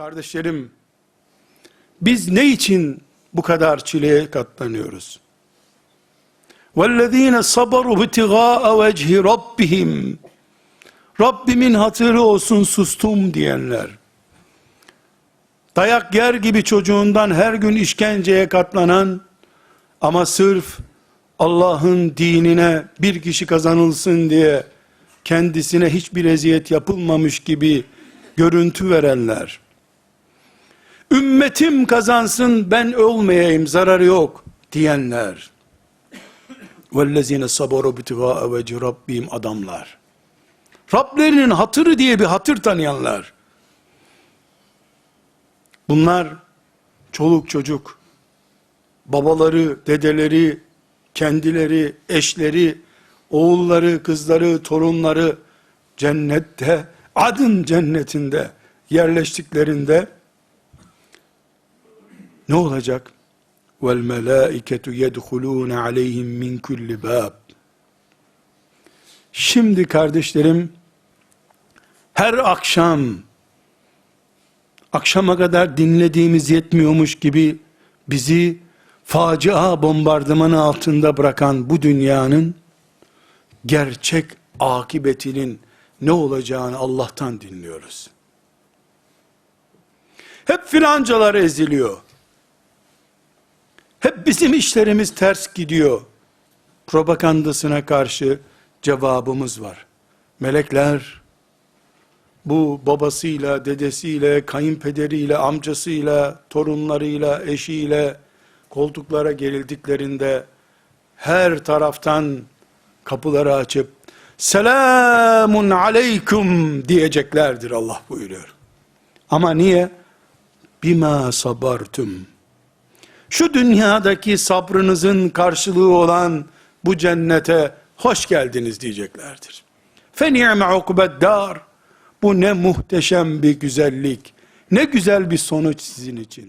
Kardeşlerim, biz ne için bu kadar çileye katlanıyoruz? وَالَّذ۪ينَ صَبَرُوا ابْتِغَاءَ وَجْهِ رَبِّهِمْ Rabbimin hatırı olsun sustum diyenler. Dayak yer gibi çocuğundan her gün işkenceye katlanan ama sırf Allah'ın dinine bir kişi kazanılsın diye kendisine hiçbir eziyet yapılmamış gibi görüntü verenler. ümmetim kazansın ben ölmeyeyim zararı yok diyenler. Vellezine sabaru bitiva veci rabbim adamlar. Rablerinin hatırı diye bir hatır tanıyanlar. Bunlar çoluk çocuk babaları dedeleri kendileri eşleri oğulları kızları torunları cennette adın cennetinde yerleştiklerinde ne olacak? Vel melaiketu yedhulun aleyhim min kulli bab. Şimdi kardeşlerim her akşam akşama kadar dinlediğimiz yetmiyormuş gibi bizi facia bombardımanı altında bırakan bu dünyanın gerçek akıbetinin ne olacağını Allah'tan dinliyoruz. Hep filancalar eziliyor. Bizim işlerimiz ters gidiyor. Propagandasına karşı cevabımız var. Melekler bu babasıyla, dedesiyle, kayınpederiyle, amcasıyla, torunlarıyla, eşiyle koltuklara gerildiklerinde her taraftan kapıları açıp selamun aleyküm diyeceklerdir Allah buyuruyor. Ama niye? Bima sabartum. Şu dünyadaki sabrınızın karşılığı olan bu cennete hoş geldiniz diyeceklerdir. Fe ni'me ukbeddar. Bu ne muhteşem bir güzellik. Ne güzel bir sonuç sizin için.